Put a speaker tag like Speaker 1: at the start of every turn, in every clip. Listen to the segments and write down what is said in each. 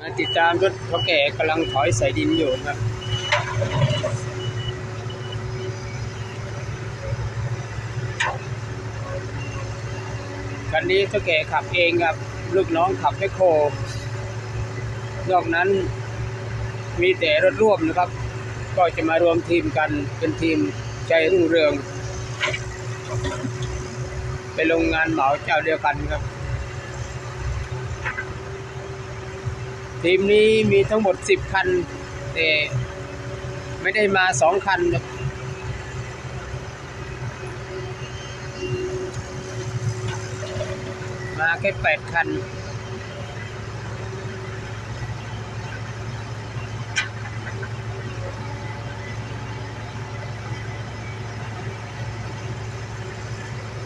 Speaker 1: มาติดตามรถเขาแก่กำลังถอยใส่ดินอยู่ครับ คันนี้เท่าแก่ขับเองครับ ลูกน้องขับแมคโครนอกนั้นมีแต่รถร่วมนะครับ ก็จะมารวมทีมกันเป็นทีมใจรุ่งเรือง ไปลงงานเหมาเจ้าเดียวกันครับ ทีมนี้มีทั้งหมด 10 คัน แต่ไม่ได้มา 2 คันครับมาแค่ 8 คัน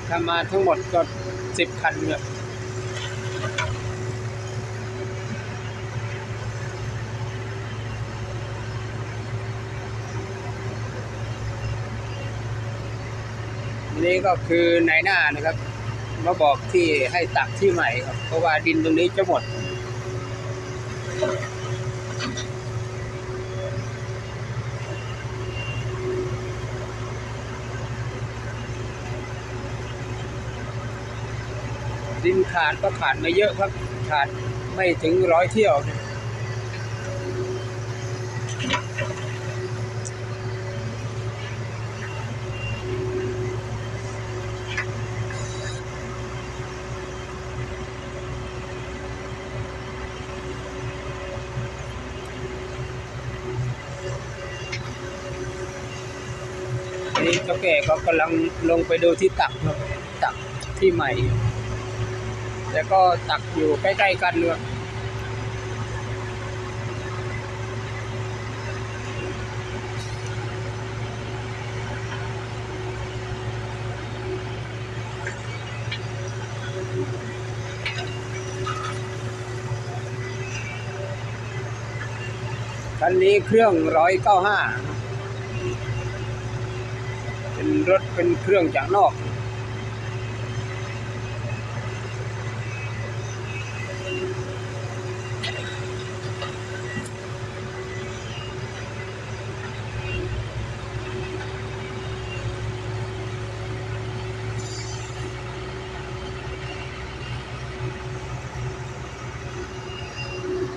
Speaker 1: ถ้ามาทั้งหมดก็ 10 คันครับ นี่ก็คือนายหน้านะครับ มาบอกที่ให้ตักที่ใหม่ครับ เพราะว่าดินตรงนี้จะหมด ดินขาดก็ขาดไม่เยอะครับ ขาดไม่ถึงร้อยเที่ยว อันนี้เจ้าแก่เขากำลังลงไปดูที่ตักตักที่ใหม่ แล้วก็ตักอยู่ใกล้ๆกันเลยคันนี้เครื่องร้อยเก้าห้า เป็นรถเป็นเครื่องจากนอก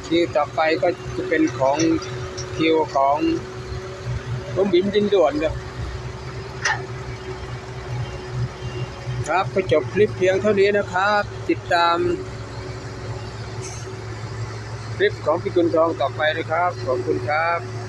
Speaker 1: คิวต่อไปก็จะเป็นของคิวของผมบิมดินด่วนครับ ครับก็จบคลิปเพียงเท่านี้นะครับ ติดตาม คลิปของพี่กุลทองต่อไปนะครับ ขอบคุณครับ